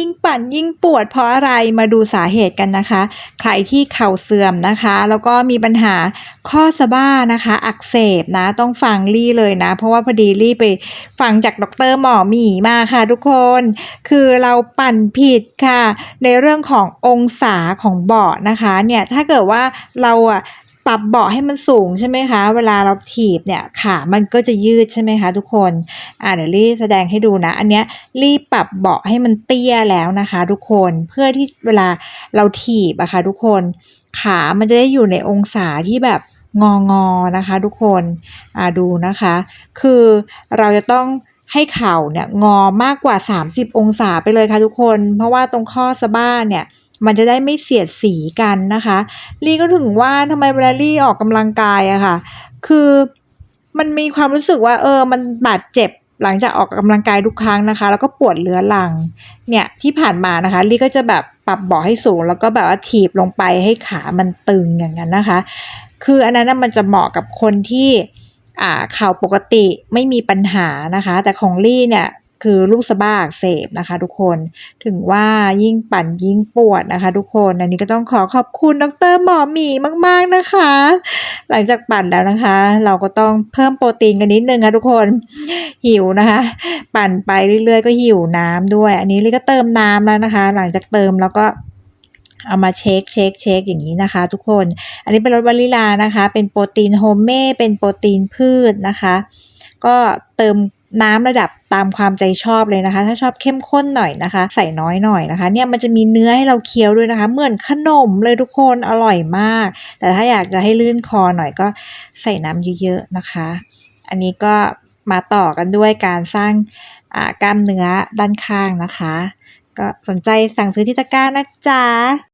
ยิ่งปั่นยิ่งปวดเพราะอะไรมาดูสาเหตุกันนะคะ ใครที่เข่าเสื่อมนะคะ แล้วก็มีปัญหาข้อสะบ้านะคะ อักเสบนะ ต้องฟังลี่เลยนะ เพราะว่าพอดีลี่ไปฟังจากดรหมอหมีมาค่ะทุกคน คือเราปั่นผิดค่ะ ในเรื่องขององศาของเบาะนะคะเนี่ยถ้าเกิดว่าเราอะ ปรับเบาะให้มันสูงใช่ไหมคะ เวลาเราถีบเนี่ยขามันก็จะยืดใช่ไหมคะทุกคนอ่าเดี๋ยวลี่แสดงให้ดูนะ อันเนี้ยลี่ปรับเบาะให้มันเตี้ยแล้วนะคะ ทุกคนเพื่อที่เวลาเราถีบอะค่ะทุกคน ขามันจะได้อยู่ในองศาที่แบบงองอๆนะคะทุกคนอ่าดูนะคะ คือเราจะต้องให้เข่าเนี่ยงอมากกว่า 30 องศาไปเลยค่ะทุกคน เพราะว่าตรงข้อสะบ้าเนี่ย มันจะได้ไม่เสียดสีกันนะคะลี่ก็ถึงว่าทำไมเวลาลี่ออกกำลังกายอะค่ะ คือมันมีความรู้สึกว่าเออมันบาดเจ็บหลังจากออกกำลังกายทุกครั้งนะคะ แล้วก็ปวดเรื้อรัง เนี่ยที่ผ่านมานะคะลี่ก็จะแบบปรับเบาะให้สูง แล้วก็แบบว่าถีบลงไปให้ขามันตึงอย่างนั้นนะคะ คืออันนั้นมันจะเหมาะกับคนที่อ่าเข่าปกติไม่มีปัญหานะคะ แต่ของลี่เนี่ย คือลูกสะบ้าอักเสบนะคะ ทุกคน ถึงว่ายิ่งปั่นยิ่งปวดนะคะ ทุกคน อันนี้ก็ต้องขอขอบคุณดรหมอหมีมาก ๆนะคะ หลังจากปั่นแล้วนะคะ เราก็ต้องเพิ่มโปรตีนกันนิดนึงค่ะทุกคน หิวนะคะ ปั่นไปเรื่อยๆ ก็หิวน้ำด้วย อันนี้ลีก็เติมน้ำแล้วนะคะ หลังจากเติมแล้วก็เอามาเช็คเช็คเช็คอย่างนี้นะคะ ทุกคน อันนี้เป็นรสวานิลานะคะ เป็นโปรตีนโฮมเม่ เป็นโปรตีนพืชนะคะ ก็เติม น้ำระดับตามความใจชอบเลยนะคะ ถ้าชอบเข้มข้นหน่อยนะคะ ใส่น้อยหน่อยนะคะ เนี่ยมันจะมีเนื้อให้เราเคี้ยวด้วยนะคะ เหมือนขนมเลยทุกคนอร่อยมาก แต่ถ้าอยากจะให้ลื่นคอหน่อยก็ใส่น้ำเยอะๆนะคะ อันนี้ก็มาต่อกันด้วยการสร้างอ่ากล้ามเนื้อด้านข้างนะคะ ก็สนใจสั่งซื้อที่ตะกร้านะจ๊ะ